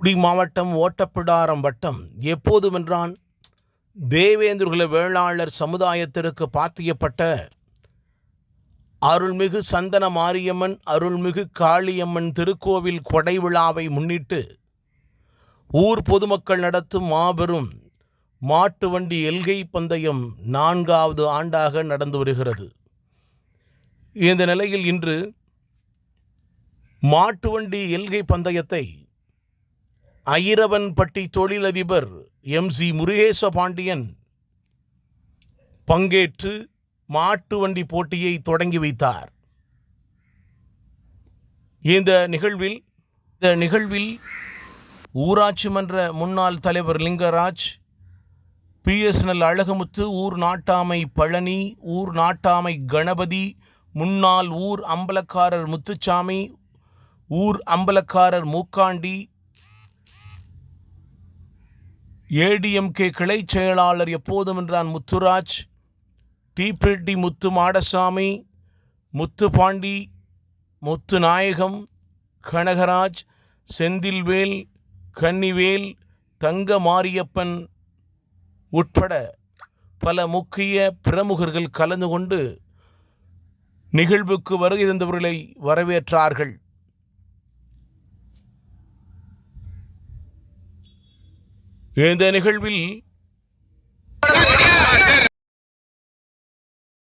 குடி மாவட்டம் ஓட்டப்பிடாரம் வட்டம் எப்போதுமென்றான் தேவேந்திரகுல வேளாளர் சமுதாயத்திற்கு பாத்தியப்பட்ட அருள்மிகு சந்தன மாரியம்மன் அருள்மிகு காளியம்மன் திருக்கோவில் கொடை விழாவை முன்னிட்டு ஊர் பொதுமக்கள் நடத்தும் மாபெரும் மாட்டு வண்டி எல்கை பந்தயம் நான்காவது ஆண்டாக நடந்து வருகிறது. இந்த நிலையில் இன்று மாட்டு வண்டி எல்கை பந்தயத்தை ஐரவன்பட்டி தொழிலதிபர் எம் சி முருகேச பாண்டியன் பங்கேற்று மாட்டு வண்டி போட்டியை தொடங்கி வைத்தார். இந்த நிகழ்வில் இந்த நிகழ்வில் ஊராட்சி மன்ற முன்னாள் தலைவர் லிங்கராஜ் பிஎஸ்என்எல் அழகுமுத்து ஊர் நாட்டாமை பழனி ஊர் நாட்டாமை கணபதி முன்னாள் ஊர் அம்பலக்காரர் முத்துச்சாமி ஊர் அம்பலக்காரர் மூக்காண்டி ஏடிஎம்கே கிளை செயலாளர் எப்போதும் என்றான் முத்துராஜ் டிபிடி முத்து மாடசாமி முத்து பாண்டி முத்து நாயகம் கனகராஜ் செந்தில்வேல் கன்னிவேல் தங்க மாரியப்பன் உட்பட பல முக்கிய பிரமுகர்கள் கலந்து கொண்டு நிகழ்வுக்கு வருகை தந்தவர்களை வரவேற்றார்கள். இந்த நிகழ்வில்